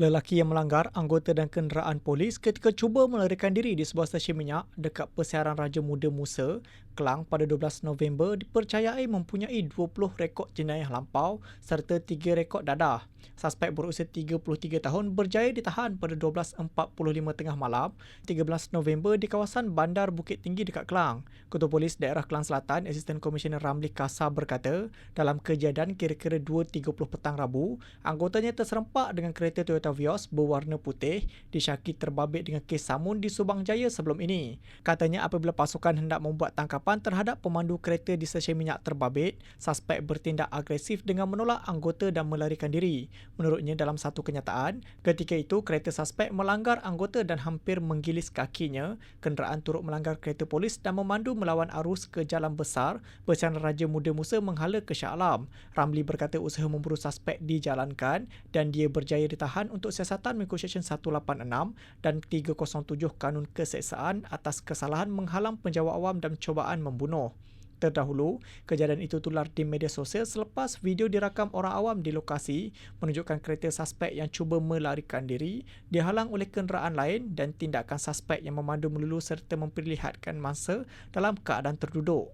Lelaki yang melanggar anggota dan kenderaan polis ketika cuba melarikan diri di sebuah stesen minyak dekat persiaran Raja Muda Musa, Kelang pada 12 November dipercayai mempunyai 20 rekod jenayah lampau serta 3 rekod dadah. Suspek berusia 33 tahun berjaya ditahan pada 12.45 tengah malam 13 November di kawasan Bandar Bukit Tinggi dekat Kelang. Ketua Polis Daerah Kelang Selatan, Asisten Komisioner Ramli Kasa berkata, dalam kejadian kira-kira 2.30 petang Rabu, anggotanya terserempak dengan kereta Toyota Vios berwarna putih disyaki terbabit dengan kes samun di Subang Jaya sebelum ini. Katanya apabila pasukan hendak membuat tangkapan terhadap pemandu kereta di stesen minyak terbabit, suspek bertindak agresif dengan menolak anggota dan melarikan diri. Menurutnya dalam satu kenyataan, ketika itu kereta suspek melanggar anggota dan hampir menggilis kakinya, kenderaan turut melanggar kereta polis dan memandu melawan arus ke jalan besar bersiaran Raja Muda Musa menghala ke Shah Alam. Ramli berkata usaha memburu suspek dijalankan dan dia berjaya ditahan untuk siasatan mengikut Seksyen 186 dan 307 Kanun Keseksaan atas kesalahan menghalang penjawat awam dan cobaan membunuh. Terdahulu, kejadian itu tular di media sosial selepas video dirakam orang awam di lokasi menunjukkan kereta suspek yang cuba melarikan diri dihalang oleh kenderaan lain dan tindakan suspek yang memandu melulu serta memperlihatkan mangsa dalam keadaan terduduk.